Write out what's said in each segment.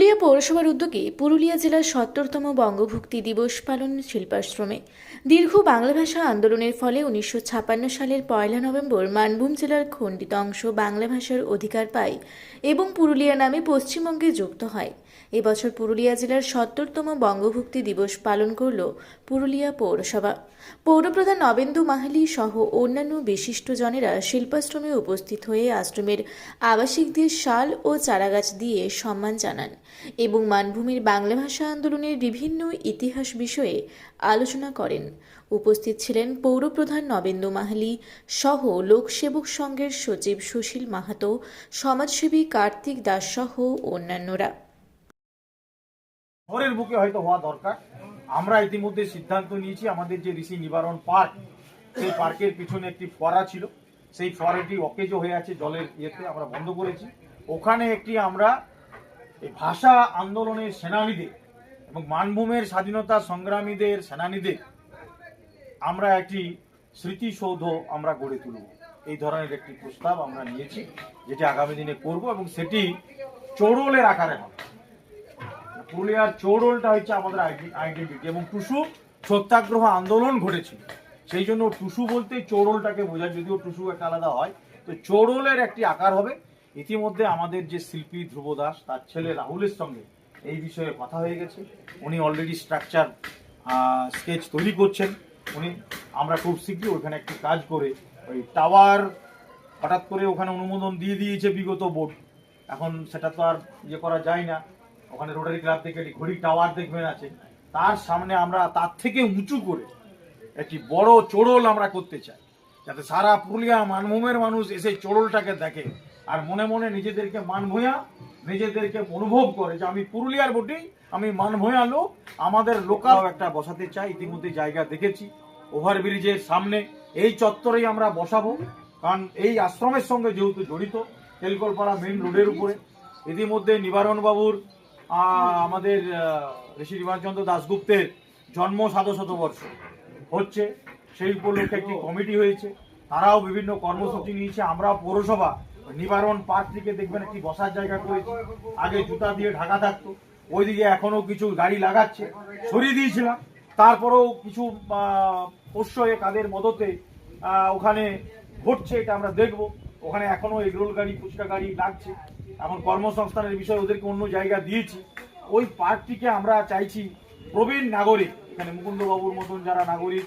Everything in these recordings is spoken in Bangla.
পুরুলিয়া পৌরসভার উদ্যোগে পুরুলিয়া জেলার সত্তরতম বঙ্গভুক্তি দিবস পালন শিল্পাশ্রমে দীর্ঘ বাংলা ভাষা আন্দোলনের ফলে উনিশশো সালের পয়লা নভেম্বর মানভূম জেলার খণ্ডিত অংশ বাংলা ভাষার অধিকার পায় এবং পুরুলিয়া নামে পশ্চিমবঙ্গে যুক্ত হয়। এবছর পুরুলিয়া জেলার সত্তরতম বঙ্গভুক্তি দিবস পালন করল পুরুলিয়া পৌরসভা। পৌরপ্রধান নবেন্দু মাহালি সহ অন্যান্য বিশিষ্টজনেরা শিল্পাশ্রমে উপস্থিত হয়ে আশ্রমের আবাসিকদের শাল ও চারাগাছ দিয়ে সম্মান জানান এবং মানভূমির বাংলা ভাষা আন্দোলনের বিভিন্ন ইতিহাস বিষয়ে আলোচনা করেন। উপস্থিত ছিলেন পৌরপ্রধান নবেন্দু মাহালি সহ লোকসেবক সংঘের সচিব সুশীল মাহাতো, সমাজসেবী কার্তিক দাস সহ অন্যান্যরা। শহরের বুকে হয়তো হওয়া দরকার। আমরা ইতিমধ্যে সিদ্ধান্ত নিয়েছি, আমাদের যে ঋষি নিবারণ পার্ক, সেই পার্কের পিছনে একটি ফোয়ারা ছিল। সেই ফোয়ারাটি অকেজো হয়ে আছে জলের ইয়েতে, আমরা বন্ধ করেছি। ওখানে একটি আমরা এই ভাষা আন্দোলনের সেনানীদের এবং মানভূমের স্বাধীনতা সংগ্রামীদের সেনানীদের আমরা একটি স্মৃতিসৌধ আমরা গড়ে তুলব। এই ধরনের একটি প্রস্তাব আমরা নিয়েছি, যেটি আগামী দিনে করব এবং সেটি চৌড়লের আকারে হবে। পুরুলিয়ার চৌড়লটা হচ্ছে আমাদের আইডেন্টিটি এবং টুসু সত্যাগ্রহ আন্দোলন ঘটেছিল সেই জন্য টুসু বলতে চৌড়লটাকে বোঝায়, যদিও টুসু একটা আলাদা হয়। তো চৌড়লের একটি আকার হবে। ইতিমধ্যে আমাদের যে শিল্পী ধ্রুব দাস, তার ছেলে রাহুলের সঙ্গে এই বিষয়ে কথা হয়ে গেছে। উনি অলরেডি স্ট্রাকচার স্কেচ তৈরি করছেন। উনি, আমরা খুব শীঘ্রই ওখানে একটি কাজ করে ওই টাওয়ার হঠাৎ করে ওখানে অনুমোদন দিয়ে দিয়েছে বিগত বোর্ড এখন সেটা তো আর ইয়ে করা যায় না। ওখানে রোটারি ক্লাব থেকে ঘড়ি টাওয়ার দেখবেন আছে। তার সামনে আমরা তার থেকে উঁচু করে একটি বড় চোড়ল আমরা করতে চাই। যাতে সারা পুরুলিয়া মানভূমের মানুষ এসে চোড়লটাকে দেখে। আর মনে মনে নিজেদেরকে মানভূয়া নিজেদেরকে অনুভব করে যে আমি পুরুলিয়ার বটি আমি মানভূয়া লোক আমাদের লোকাল একটা বসাতে চাই। ইতিমধ্যে জায়গা দেখেছি ওভারব্রিজের সামনে। এই চত্বরেই আমরা বসাবো কারণ এই আশ্রমের সঙ্গে যেহেতু জড়িত তেলকলপাড়া মেন রোডের উপরে। ইতিমধ্যে নিবারণ বাবুর আহ, আমাদের ঋষি নিবারচন্দ্র দাশগুপ্তের জন্ম সাতশত বর্ষ হচ্ছে। সেই উপলক্ষে একটি কমিটি হয়েছে। তারাও বিভিন্ন কর্মসূচি নিয়েছে। আমরা পৌরসভা, নিবারণ পার্ক থেকে দেখবেন একটি বসার জায়গা করেছি। আগে জুতা দিয়ে ঢাকা থাকতো। ওইদিকে এখনও কিছু গাড়ি লাগাচ্ছে। সরিয়ে দিয়েছিলাম। তারপরেও কিছু পোষ্য কাদের মদতে ওখানে ঘটছে, এটা আমরা দেখব। ওখানে এখনও এগরোল গাড়ি, ফুচকা গাড়ি লাগছে। এখন কর্মসংস্থানের বিষয়ে ওদেরকে অন্য জায়গা দিয়েছি। ওই পার্কটিকে আমরা চাইছি প্রবীণ নাগরিক, এখানে মুকুন্দবাবুর মতন যারা নাগরিক,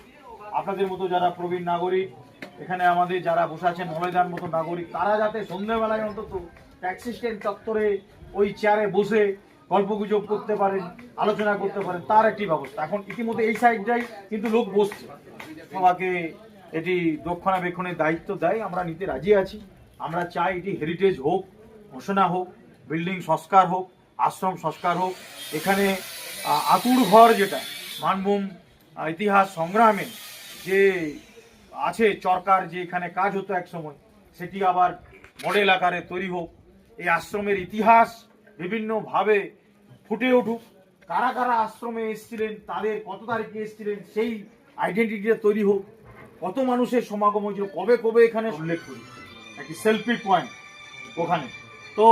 আপনাদের মতো যারা প্রবীণ নাগরিক, এখানে আমাদের যারা বসে আছেন মলয়দার মতো নাগরিক, তারা যাতে সন্ধ্যেবেলায় অন্তত ট্যাক্সি স্ট্যান্ড চত্বরে ওই চেয়ারে বসে গল্পগুজব করতে পারেন, আলোচনা করতে পারেন, তার একটি ব্যবস্থা। এখন ইতিমধ্যে এই সাইডটাই কিন্তু লোক বসছে। সবাইকে এটি রক্ষণাবেক্ষণের দায়িত্ব দেয়, আমরা নিতে রাজি আছি। আমরা চাই এটি হেরিটেজ হোক। ঘোষণা হোক বিল্ডিং সংস্কার হোক আশ্রম সংস্কার হোক এখানে আতুর ঘর যেটা মানভূম ইতিহাস সংগ্রামে যে আছে চরকার যে এখানে কাজ হতো এক সময় সেটি আবার মডেল আকারে তৈরি হোক। এই আশ্রমের ইতিহাস বিভিন্নভাবে ফুটে উঠুক। কারা কারা আশ্রমে এসেছিলেন তাদের কত তারিখে এসেছিলেন সেই আইডেন্টিটিটা তৈরি হোক। কত মানুষের সমাগম হয়েছিল কবে কবে এখানে উল্লেখ করি। একটি সেলফি পয়েন্ট ওখানে। তো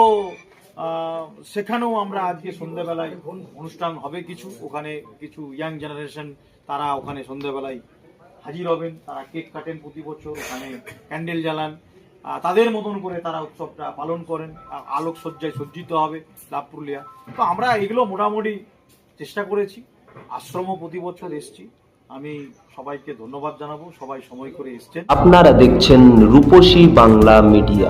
সেখানেও আমরা আজকে সন্ধ্যাবেলায় অনুষ্ঠান হবে কিছু। ওখানে কিছু ইয়াং জেনারেশন তারা ওখানে সন্ধ্যাবেলায় হাজির হবেন। তারা কেক কাটেন প্রতি বছর, ওখানে ক্যান্ডেল জ্বালান। তাদের মতন করে তারা উৎসবটা পালন করেন। আলোকসজ্জায় সজ্জিত হবে লাভ পুরুলিয়া। তো আমরা এগুলো মোটামুটি চেষ্টা করেছি। আশ্রমও প্রতি বছর এসছি। আমি সবাইকে ধন্যবাদ জানাব। সবাই সময় করে এসছেন। আপনারা দেখছেন রূপসী বাংলা মিডিয়া।